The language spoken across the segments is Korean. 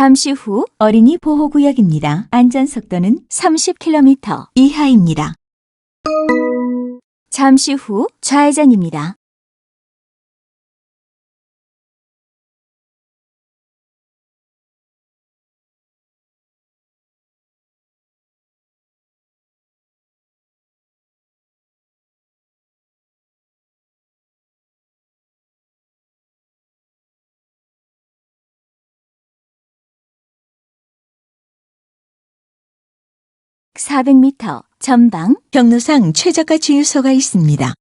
잠시 후 어린이 보호구역입니다. 안전속도는 30km 이하입니다. 잠시 후 좌회전입니다. (400m) 전방 경로상 최저가 주유소가 있습니다.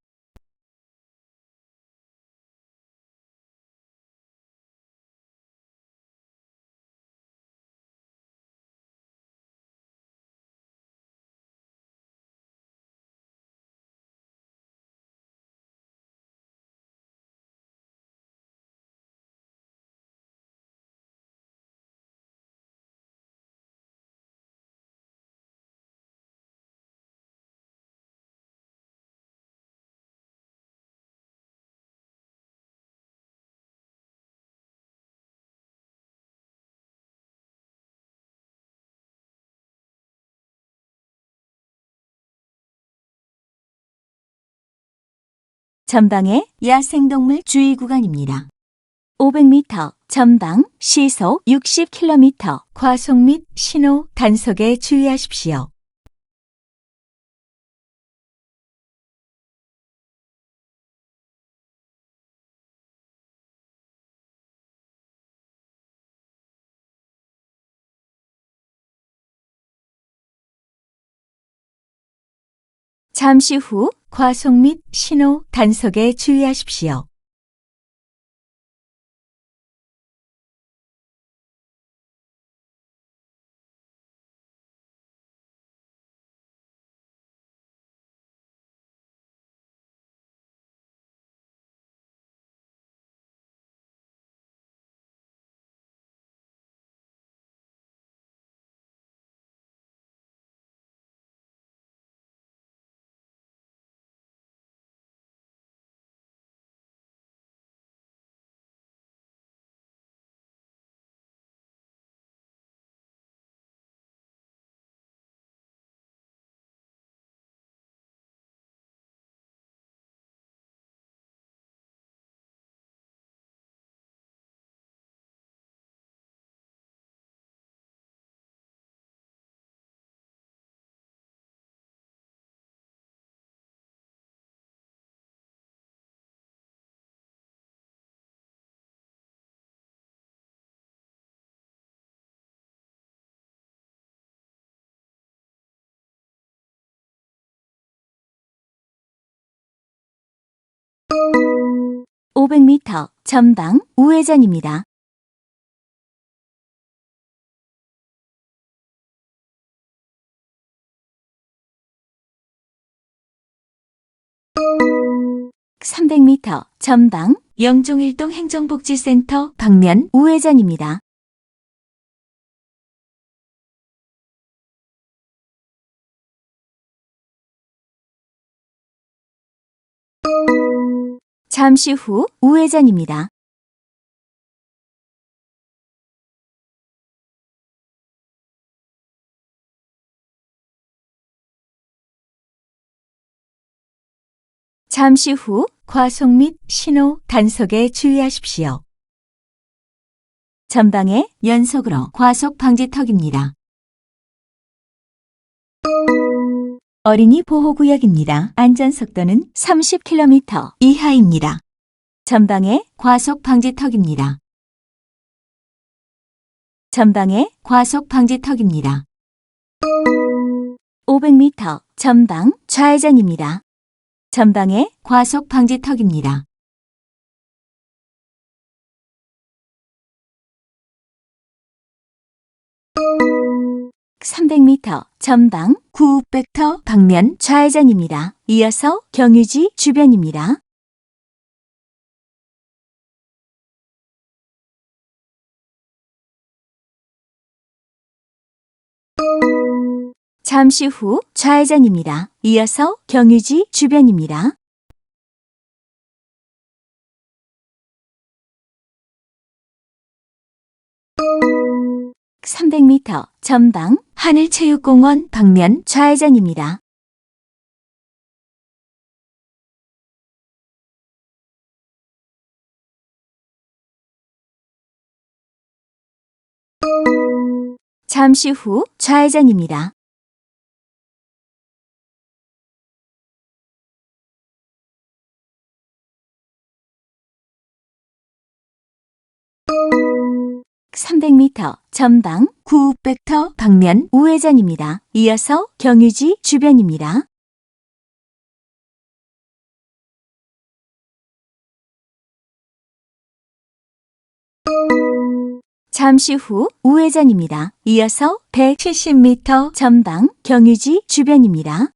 전방에 야생동물 주의 구간입니다. 500m 전방 시속 60km 과속 및 신호 단속에 주의하십시오. 잠시 후 과속 및 신호 단속에 주의하십시오. (500m) 전방 우회전입니다. (300m) 전방 영종일동 행정복지센터 방면 우회전입니다. 잠시 후 우회전입니다. 잠시 후 과속 및 신호 단속에 주의하십시오. 전방에 연속으로 과속 방지턱입니다. 어린이 보호구역입니다. 안전속도는 30km 이하입니다. 전방에 과속 방지턱입니다. 전방에 과속 방지턱입니다. 500m 전방 좌회전입니다. 전방에 과속 방지턱입니다. (300m) 전방 900터 방면 좌회전입니다. 이어서 경유지 주변입니다. 잠시 후 좌회전입니다. 이어서 경유지 주변입니다. 300m 전방 하늘체육공원 방면 좌회전입니다. 잠시 후 좌회전입니다. (300m) 전방 900m 방면 우회전입니다. 이어서 경유지 주변입니다. 잠시 후 우회전입니다. 이어서 170m 전방 경유지 주변입니다.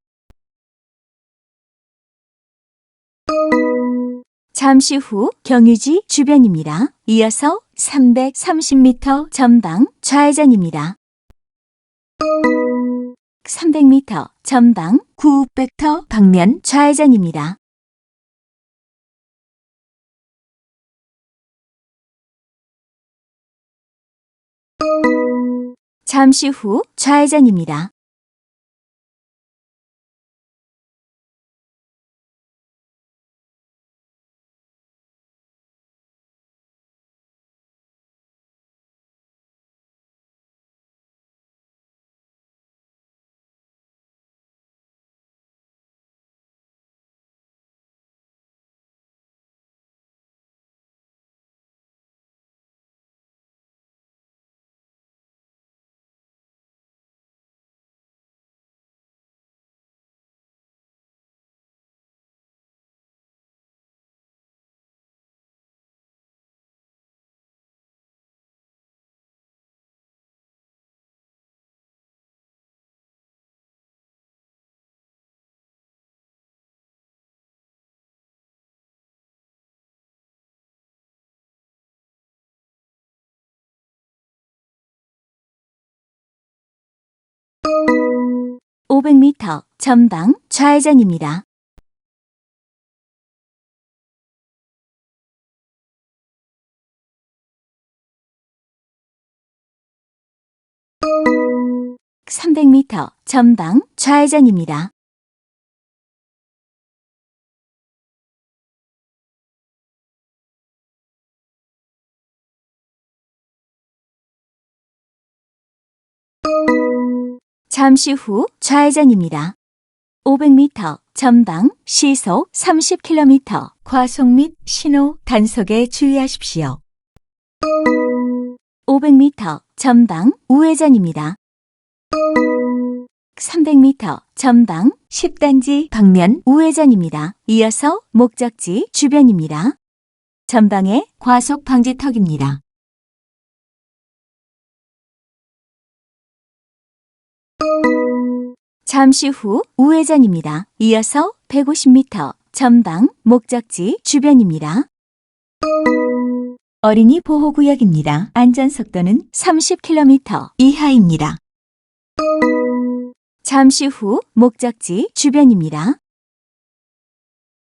잠시 후 경유지 주변입니다. 이어서 330m 전방 좌회전입니다. 300m 전방 900m 방면 좌회전입니다. 잠시 후 좌회전입니다. (500m) 전방 좌회전입니다. (300m) 전방 좌회전입니다. 잠시 후 좌회전입니다. 500m 전방 시속 30km 과속 및 신호 단속에 주의하십시오. 500m 전방 우회전입니다. 300m 전방 10단지 방면 우회전입니다. 이어서 목적지 주변입니다. 전방에 과속 방지턱입니다. 잠시 후 우회전입니다. 이어서 150m 전방 목적지 주변입니다. 어린이 보호구역입니다. 안전속도는 30km 이하입니다. 잠시 후 목적지 주변입니다.